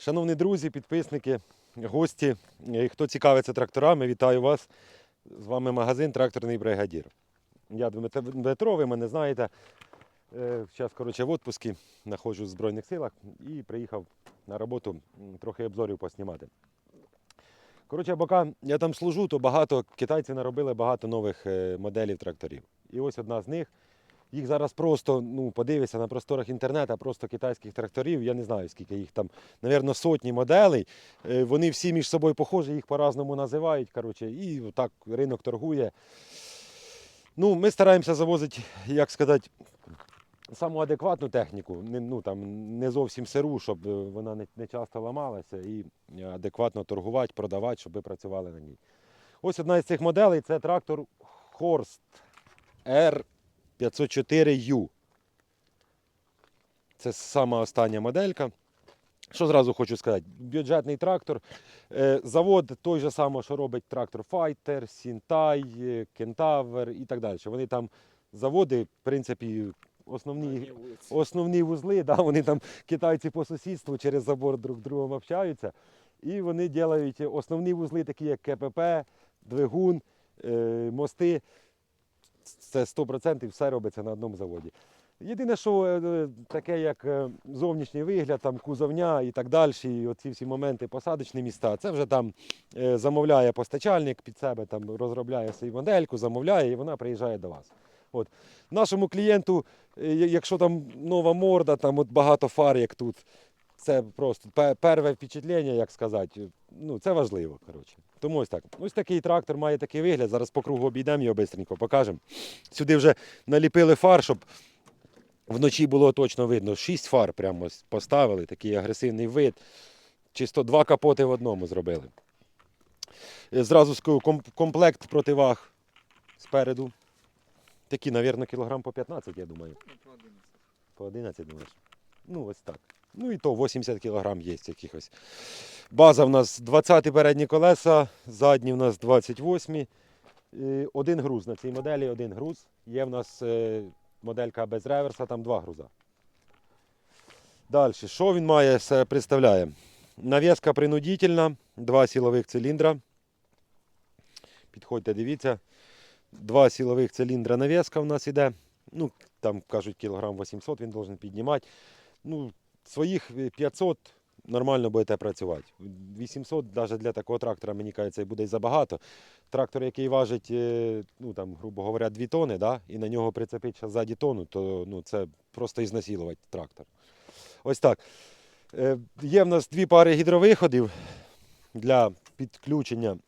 Шановні друзі, підписники, гості, е, хто цікавиться тракторами, вітаю вас. З вами магазин Тракторний бригадір. Я Дмитро ви мене знаєте. Зараз, коротше, в відпуску, знаходжусь в Збройних силах і приїхав на роботу трохи обзорів поснімати. Коротше, поки я там служу, то багато китайці наробили багато нових е, моделів тракторів. І ось одна з них. Їх зараз просто, ну, подивися на просторах інтернету, просто китайських тракторів. Я не знаю, скільки їх там, навірно, сотні моделей. Е, Вони всі між собою похожі, їх по-разному називають. Коротше, і так ринок торгує. Ну, ми стараємося завозити, як сказати, саму адекватну техніку, не, ну, там, не зовсім сиру, щоб е, вона не, не часто ламалася, і е, адекватно торгувати, продавати, щоб ви працювали на ній. Ось одна із цих моделей це трактор Horst R504U. Це сама остання моделька. Що зразу хочу сказати? Бюджетний трактор. Е, Завод той же самий, що робить трактор Fighter, Сінтай, Кентавр і так далі. Вони там заводи, в принципі, основні, основні вузли, да, вони там китайці по сусідству через забор друг з другом общаються. І вони роблять основні вузли, такі як КПП, двигун, е, мости. Це 100% все робиться на одному заводі. Єдине, що е, таке, як е, зовнішній вигляд, там кузовня і так далі, і оці всі моменти, посадочні міста, це вже там е, замовляє постачальник під себе, там розробляє свою модельку, замовляє і вона приїжджає до вас. От. Нашому клієнту, е, якщо там нова морда, там от багато фар, як тут, це просто перше впечатлення, як сказати, ну це важливо. Коротше. Тому ось так. Ось такий трактор має такий вигляд. Зараз по кругу обійдемо його швидко покажемо. Сюди вже наліпили фар, щоб вночі було точно видно. Шість фар прямо поставили, такий агресивний вид. Чисто два капоти в одному зробили. Е, Зразу скажу, комплект противаг спереду. Такі, мабуть, кілограм по 15, я думаю. По 11, думаєш? Ну, ось так. Ну і то 80 кг є якихось. База в нас 20 передні колеса, задні в нас 28. Е, Один груз на цій моделі, один груз. Є в нас е, моделька без реверса, там два груза. Далі, що він має все представляє? Нав'язка принудительна, два силових циліндра. Підходьте, дивіться. Два силових циліндра нав'язка в нас іде. Ну, там кажуть, кілограм 800 він должен піднімати. Ну, своїх 500 нормально будете працювати. 800 навіть для такого трактора, мені кажеться, буде забагато. Трактор, який важить, е, ну, там, грубо говоря, 2 тони, да, і на нього прицепити ззаді тону, то ну, це просто ізнасилувати трактор. Ось так. Е, Є в нас дві пари гідровиходів для підключення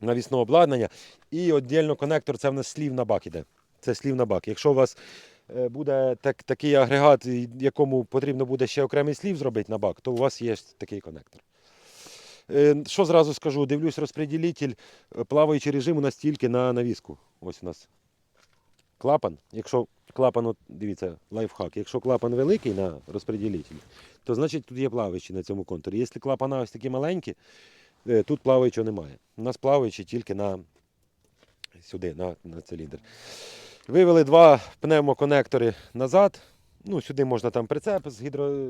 навісного обладнання. І віддільно конектор це в нас слів на бак іде. Це слів на бак. Якщо у вас е, буде так, такий агрегат, якому потрібно буде ще окремий слів зробити на бак, то у вас є такий конектор. Е, Що зразу скажу, дивлюсь, розпреділитель, е, плаваючий режим у нас тільки на навіску. Ось у нас клапан. Якщо клапан, от, дивіться, лайфхак, якщо клапан великий на розпреділителі, то значить тут є плаваючий на цьому контурі. Якщо клапана ось такі маленькі, е, тут плаваючого немає. У нас плаваючий тільки на сюди, на, на циліндр. Вивели два пневмоконектори назад. Ну, сюди можна там прицеп з гідро,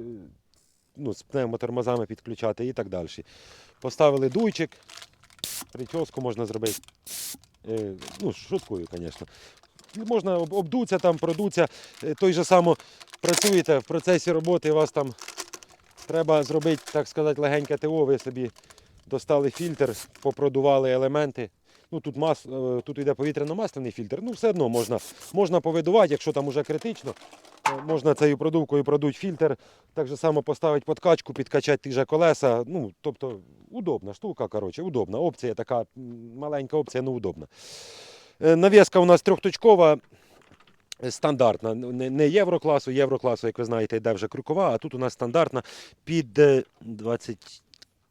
ну, з пневмотормозами підключати і так далі. Поставили дуйчик, прическу можна зробити. Е, ну, шуткую, звісно. Можна об- обдуться там, продуться. Е, Той же само працюєте в процесі роботи, у вас там треба зробити, так сказати, легеньке ТО, ви собі достали фільтр, попродували елементи. Ну Тут мас, е, тут йде повітряно-масляний фільтр, ну все одно можна можна повидувати, якщо там уже критично, е, можна цією продувкою продуть фільтр, так же само поставити подкачку, підкачати ті же колеса. Ну, Тобто удобна штука, коротше, удобна. Опція така маленька опція, але удобна. Е, нав'язка у нас трьохточкова. Стандартна, не єврокласу, єврокласу, як ви знаєте, йде вже крюкова, а тут у нас стандартна під 20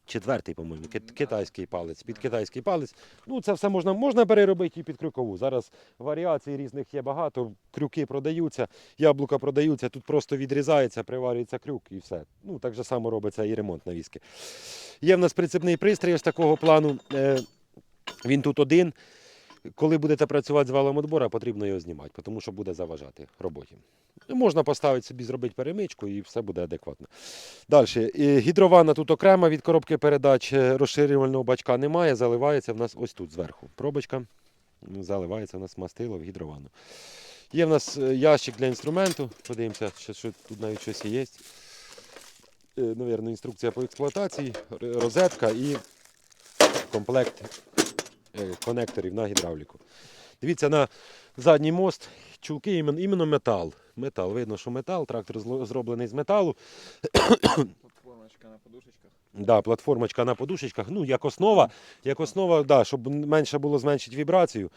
Четвертий, по-моєму, китайський палець, під китайський палець. Ну, це все можна можна переробити і під крюкову. Зараз варіацій різних є багато, крюки продаються, яблука продаються, тут просто відрізається, приварюється крюк і все. Ну, Так же само робиться і ремонт навіски. Є в нас прицепний пристрій з такого плану. Е, він тут один коли будете працювати з валом отбора, потрібно його знімати, тому що буде заважати роботі. Можна поставити собі, зробити перемичку і все буде адекватно. Далі. Гідрована тут окрема від коробки передач, е, розширювального бачка немає, заливається в нас ось тут зверху. Пробочка, заливається в нас мастило в гідровану. Є в нас е, ящик для інструменту. Подивимося, що, тут навіть щось є. Е, Навірно, інструкція по експлуатації, розетка і комплект конекторів на гідравліку. Дивіться на задній мост, чулки іменно, метал. Метал. Видно, що метал, трактор зроблений з металу. Платформочка на подушечках. Да, платформочка на подушечках. Ну, як основа, як основа, да, щоб менше було зменшити вібрацію.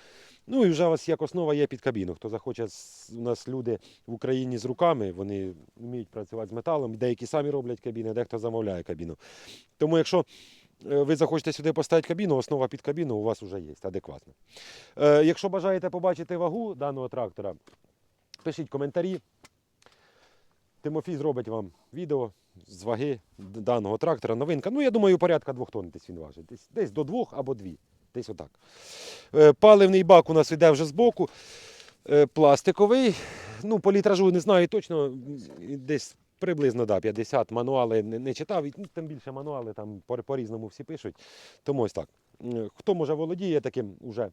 Ну і вже у вас як основа є під кабіну. Хто захоче, у нас люди в Україні з руками, вони вміють працювати з металом. Деякі самі роблять кабіни, дехто замовляє кабіну. Тому якщо е, ви захочете сюди поставити кабіну, основа під кабіну у вас вже є, адекватна. Е, якщо бажаєте побачити вагу даного трактора, пишіть коментарі. Тимофій зробить вам відео з ваги даного трактора. Новинка. Ну, я думаю, порядка двох тонн десь він важить. Десь, десь до двох або дві. Десь отак. Е, Паливний бак у нас йде вже збоку. Е, Пластиковий. Ну, по літражу не знаю точно. Десь приблизно да, 50 мануали не, не читав. І, Ну, тим більше мануали там по- по-різному всі пишуть. Тому ось так. Хто може володіє таким уже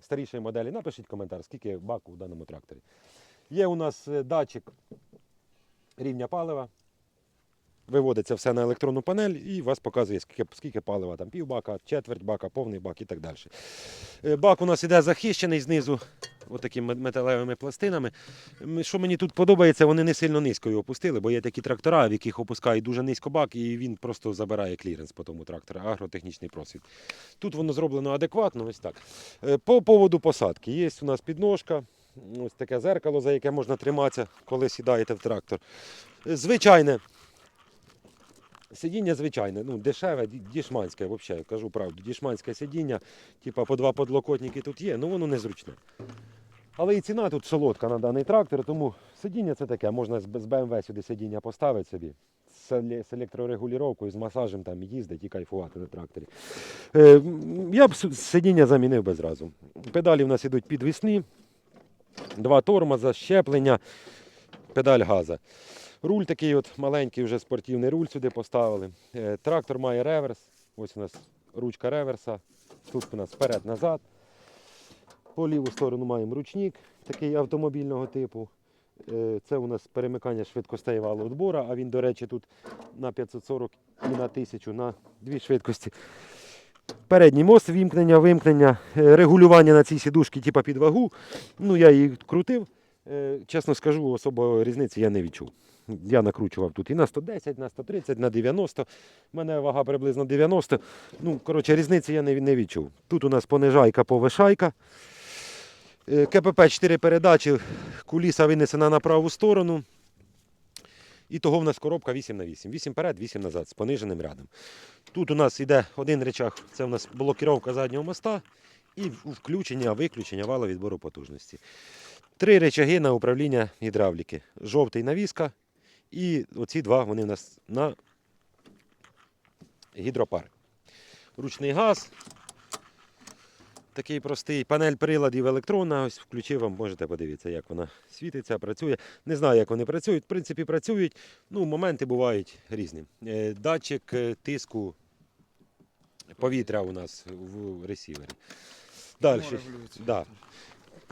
старішої моделі, напишіть коментар, скільки баку в даному тракторі. Є у нас е, датчик рівня палива. Виводиться все на електронну панель і вас показує, скільки, скільки палива, там пів бака, четверть бака, повний бак і так далі. Е, Бак у нас іде захищений знизу отакими металевими пластинами. Що мені тут подобається, вони не сильно низько його опустили, бо є такі трактора, в яких опускають дуже низько бак, і він просто забирає кліренс по тому трактору, агротехнічний просвіт. Тут воно зроблено адекватно, ось так. Е, По поводу посадки. Є у нас підножка, ось таке зеркало, за яке можна триматися, коли сідаєте в трактор. Е, Звичайне. Сидіння звичайне, ну, дешеве, дішманське, взагалі, кажу правду. Дішманське сидіння, типа по два подлокотники тут є, ну воно незручне. Але і ціна тут солодка на даний трактор, тому сидіння це таке, можна з BMW сюди сидіння поставити собі. З еле- з масажем там їздити і кайфувати на тракторі. Е, я б сидіння замінив би зразу. Педалі в нас йдуть підвісні, два тормоза, щеплення, педаль газа. Руль такий от маленький, вже спортивний руль сюди поставили. Е, Трактор має реверс. Ось у нас ручка реверса. Тут у нас вперед-назад. По ліву сторону маємо ручник такий автомобільного типу. Е, Це у нас перемикання швидкостей валу відбора, а він, до речі, тут на 540 і на 1000 на дві швидкості. Передній мост, вимкнення, е, регулювання на цій сідушці, типу під вагу. Ну, я її крутив. Е, Чесно скажу, особо різниці я не відчув. Я накручував тут і на 110, на 130, на 90. У мене вага приблизно 90. Ну, коротше, різниці я не, відчув. Тут у нас понижайка, повишайка. Е, КПП 4 передачі, куліса винесена на праву сторону. І того в нас коробка 8 на 8. 8 вперед, 8 назад з пониженим рядом. Тут у нас йде один речах, це у нас блокіровка заднього моста і включення, виключення вала відбору потужності. Три речаги на управління гідравліки. Жовтий навіска і оці два вони у нас на гідропар. Ручний газ. Такий простий панель приладів електронна. Ось включив вам, можете подивитися, як вона світиться, працює. Не знаю, як вони працюють. В принципі, працюють. Ну, моменти бувають різні. Е, Датчик е, тиску повітря у нас в ресівері. Далі. Да.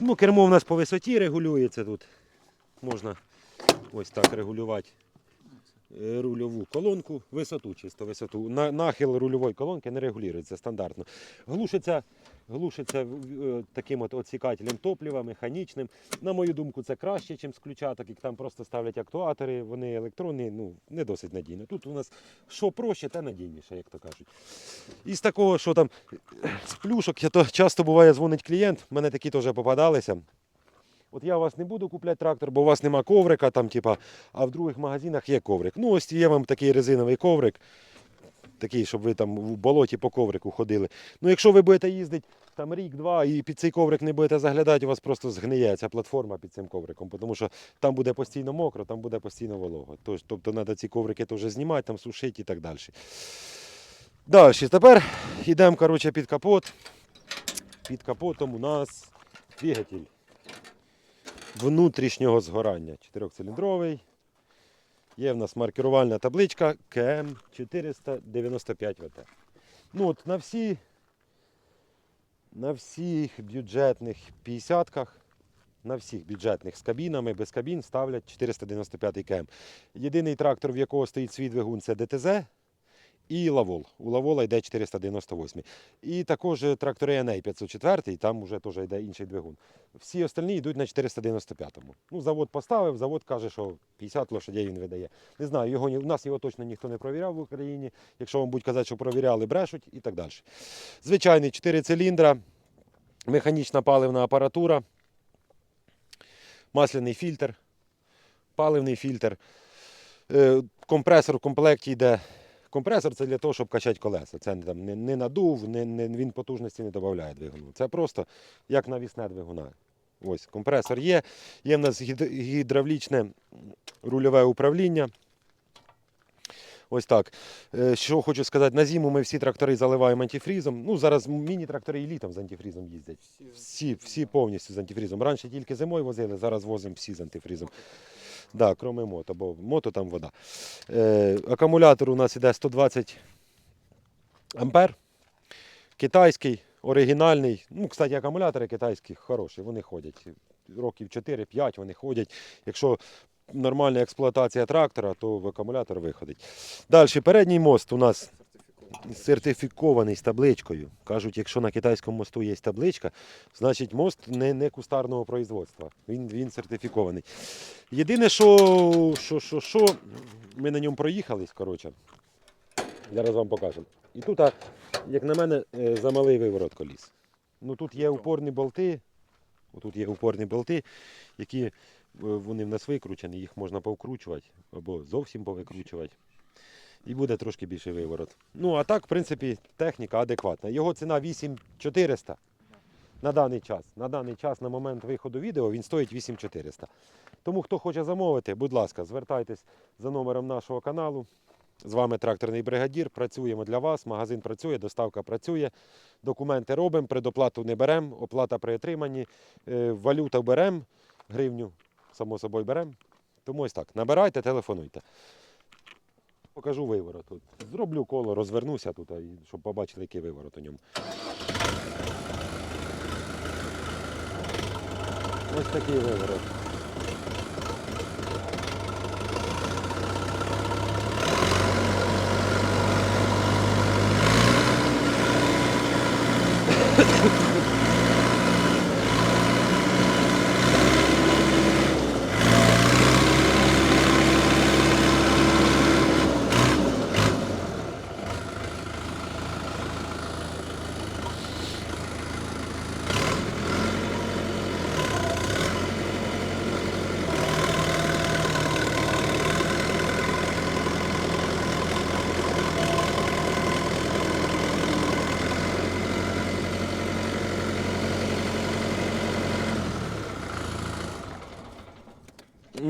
Ну, кермо у нас по висоті регулюється тут. Можна ось так регулювати рульову колонку, висоту чисто висоту. На, нахил рульової колонки не регулюється стандартно. Глушиться, глушиться е, таким от отсікателем топлива, механічним. На мою думку, це краще, ніж з ключа, так як там просто ставлять актуатори, вони електронні, ну, не досить надійно. Тут у нас що проще, те надійніше, як то кажуть. Із такого, що там з плюшок, я то часто буває, дзвонить клієнт, мене такі теж попадалися. От я у вас не буду купляти трактор, бо у вас нема коврика, там, типа, а в других магазинах є коврик. Ну, ось є вам такий резиновий коврик, такий, щоб ви там в болоті по коврику ходили. Ну, якщо ви будете їздити там рік-два і під цей коврик не будете заглядати, у вас просто згниє ця платформа під цим ковриком, тому що там буде постійно мокро, там буде постійно волого. Тобто треба ці коврики теж знімати, там сушити і так далі. Далі, тепер йдемо коротше, під капот. Під капотом у нас двигатель внутрішнього згорання. Чотирьохциліндровий. Є в нас маркерувальна табличка КМ 495 ВТ. Ну от на всі на всіх бюджетних 50-ках, на всіх бюджетних з кабінами, без кабін ставлять 495 КМ. Єдиний трактор, в якого стоїть свій двигун, це ДТЗ і Лавол. У Лавола йде 498. І також е, трактори Еней 504, там вже теж йде інший двигун. Всі остальні йдуть на 495-му. Ну, завод поставив, завод каже, що 50 лошадей він видає. Не знаю, його, у нас його точно ніхто не провіряв в Україні. Якщо вам будуть казати, що провіряли, брешуть і так далі. Звичайний 4 циліндра, механічна паливна апаратура, масляний фільтр, паливний фільтр. Е, Компресор в комплекті йде. Компресор це для того, щоб качати колеса. Це не, там, не, не надув, не, не, він потужності не додає двигуну. Це просто як навісне двигуна. Ось компресор є. Є в нас гідравлічне рульове управління. Ось так. Е, Що хочу сказати, на зиму ми всі трактори заливаємо антифрізом. Ну, зараз міні-трактори і літом з антифрізом їздять. Всі, всі повністю з антифрізом. Раніше тільки зимою возили, зараз возимо всі з антифрізом. Да, кроме мото, бо мото там вода. Е, акумулятор у нас іде 120 ампер. Китайський, оригінальний. Ну, кстати, акумулятори китайські хороші, вони ходять. Років 4-5 вони ходять. Якщо нормальна експлуатація трактора, то в акумулятор виходить. Далі, передній мост у нас Сертифікований. з табличкою. Кажуть, якщо на китайському мосту є табличка, значить мост не, не кустарного производства. Він, він сертифікований. Єдине, що, що, що, що ми на ньому проїхались, коротше. Зараз вам покажемо. І тут, як на мене, е, замалий виворот коліс. Ну тут є упорні болти. Тут є упорні болти, які е, вони в нас викручені, їх можна повкручувати або зовсім повикручувати. І буде трошки більший виворот. Ну, а так, в принципі, техніка адекватна. Його ціна 8400 на даний час. На даний час, на момент виходу відео, він стоїть 8400. Тому, хто хоче замовити, будь ласка, звертайтесь за номером нашого каналу. З вами тракторний бригадір. Працюємо для вас. Магазин працює, доставка працює. Документи робимо, предоплату не беремо, оплата при отриманні. Е, Валюта беремо, гривню, само собою беремо. Тому ось так. Набирайте, телефонуйте. Покажу виворот. Тут. Зроблю коло, розвернуся тут, щоб побачили, який виворот у ньому. Ось такий виворот.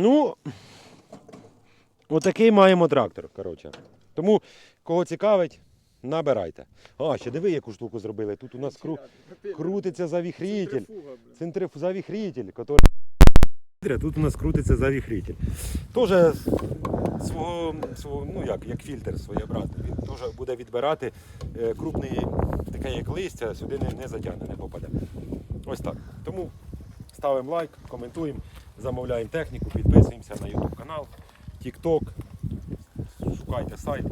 Ну, отакий маємо трактор, коротше. Тому, кого цікавить, набирайте. А, ще диви, яку штуку зробили. Тут у нас кру... крутиться. Центрифуга. Центриф... завіхритель, который... Тут у нас крутиться завіхритель. Тоже свого, свого, ну як, як фільтр своєобразний. Він теж буде відбирати е, крупний, таке як листя, сюди не, не затягне, не попаде. Ось так. Тому ставимо лайк, коментуємо, замовляємо техніку, підписуємося на YouTube канал, TikTok, шукайте сайт.